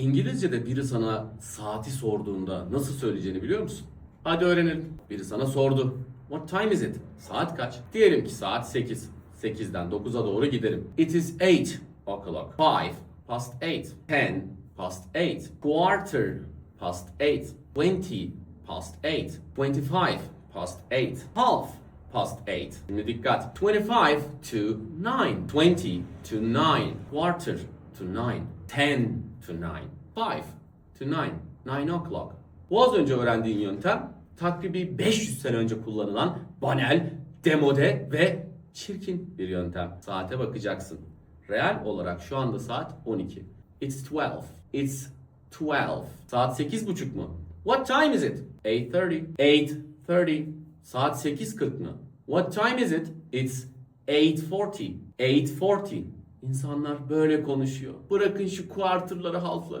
İngilizce'de biri sana saati sorduğunda nasıl söyleyeceğini biliyor musun? Hadi öğrenelim. Biri sana sordu. What time is it? Saat kaç? Diyelim ki saat 8. 8'den 9'a doğru giderim. It is 8 o'clock. 5 past 8. 10 past 8. Quarter past 8. 20 past 8. 25 past 8. Half past 8. Şimdi dikkat. 25 to 9. 20 to 9. Quarter to 9. 10 to 9. 5 to 9. 9 o'clock. Bu az önce öğrendiğin yöntem takribi 500 sene önce kullanılan banal, demode ve çirkin bir yöntem. Saate bakacaksın. Real olarak şu anda saat 12. It's 12. It's 12. Saat 8.30 mu? What time is it? 8.30. 8.30. Saat 8.40 mı? What time is it? It's 8.40. 8.40. İnsanlar böyle konuşuyor. Bırakın şu quarter'ları, half'ları.